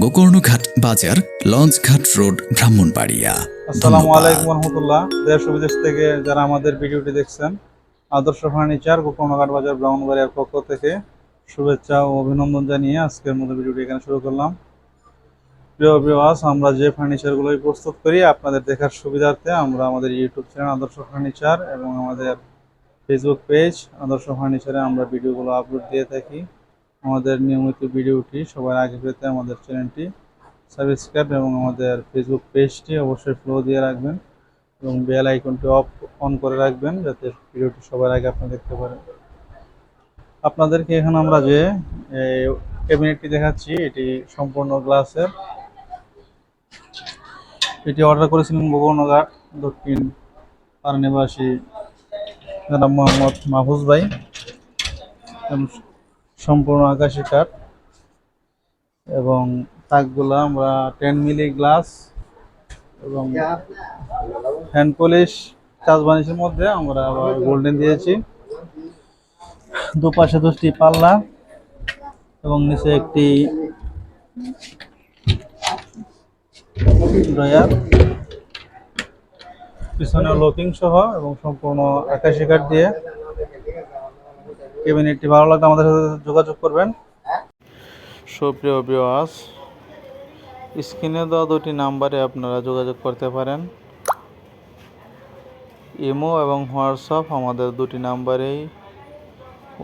গোকর্ণঘাট বাজার লঞ্চঘাট রোড ব্রাহ্মণবাড়িয়া। আসসালামু। আলাইকুম রহমতুল্লাহ। দেশ বিদেশ থেকে যারা আমাদের ভিডিওটি দেখছেন আদর্শ ফার্নিচার গোকর্ণঘাট বাজার ব্রাহ্মণবাড়িয়ার পক্ষ থেকে শুভেচ্ছা ও অভিনন্দন জানিয়ে আজকের মতো ভিডিওটি এখানে শুরু করলাম। প্রিয় ভিউয়ার্স আমরা যে ফার্নিচারগুলোই প্রস্তুত করি আপনাদের দেখার সুবিধার্থে আমরা আমাদের ইউটিউব চ্যানেল আদর্শ ফার্নিচার এবং আমাদের ফেসবুক পেজ আদর্শ ফার্নিচারে আমরা ভিডিওগুলো আপলোড দিয়ে থাকি। আমাদের নিয়মিত ভিডিওটি সবার আগে পেতে আমাদের চ্যানেলটি সাবস্ক্রাইব এবং আমাদের ফেসবুক পেজটি অবশ্যই ফলো দিয়ে রাখবেন এবং বেল আইকনটি অফ অন করে রাখবেন যাতে ভিডিওটি সবার আগে আপনি দেখতে পারেন। আপনাদেরকে এখানে আমরা যে ক্যাবিনেটটি দেখাচ্ছি, এটি সম্পূর্ণ গ্লাসের এটি অর্ডার করেছিলেন গোকর্ণঘাট দক্ষিণ পাড়া নিবাসী জনাব মোহাম্মদ মাহফুজ ভাই। সম্পূর্ণ আকাশি কাঠ এবং তাকগুলা আমরা টেন মিলি গ্লাস এবং হ্যান্ড পলিশ চাষ বানিশের মধ্যে আমরা আবার গোল্ডেন দিয়েছি। দুপাশে দশটি পাল্লা এবং নিচে একটি ড্রয়ার পিছনে লকিং সহ এবং সম্পূর্ণ আকাশি কাঠ দিয়ে ক্যাবিনেটটি ভালো লাগলে আমাদের সাথে যোগাযোগ করবেন। সুপ্রিয় ভিউয়ার্স স্ক্রিনে দেওয়া দুটি নাম্বারে আপনারা যোগাযোগ করতে পারেন। ইমো এবং হোয়াটসঅ্যাপ আমাদের দুটি নাম্বারেই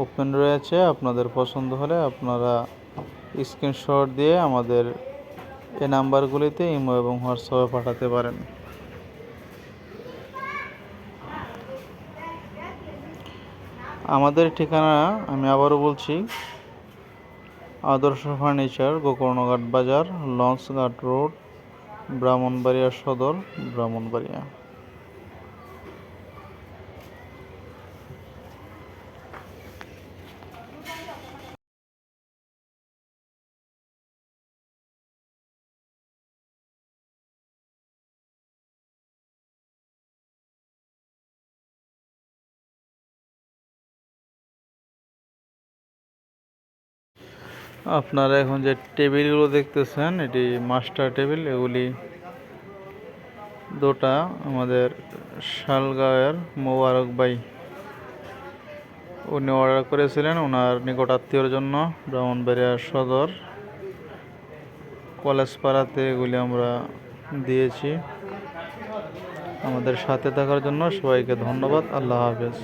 ওপেন রয়েছে। আপনাদের পছন্দ হলে আপনারা স্ক্রিনশট দিয়ে আমাদের এই নাম্বারগুলিতে ইমো এবং হোয়াটসঅ্যাপে পাঠাতে পারেন। আমাদের ঠিকানা আমি আবারও বলছি আদর্শ ফার্নিচার গোকর্ণঘাট বাজার লঞ্চঘাট রোড ব্রাহ্মণবাড়িয়া সদর ব্রাহ্মণবাড়িয়া। আপনারা এখন যে টেবিলগুলো দেখতেছেন, এটি মাস্টার টেবিল, এগুলি দুটা আমাদের শালগাঁয়ের মোবারক ভাই। উনি অর্ডার করেছিলেন ওনার নিকট আত্মীয়র জন্য, ব্রাহ্মণবাড়িয়া সদর। কলেজ পাড়াতে এগুলি আমরা দিয়েছি। আমাদের সাথে থাকার জন্য সবাইকে ধন্যবাদ। আল্লাহ হাফেজ।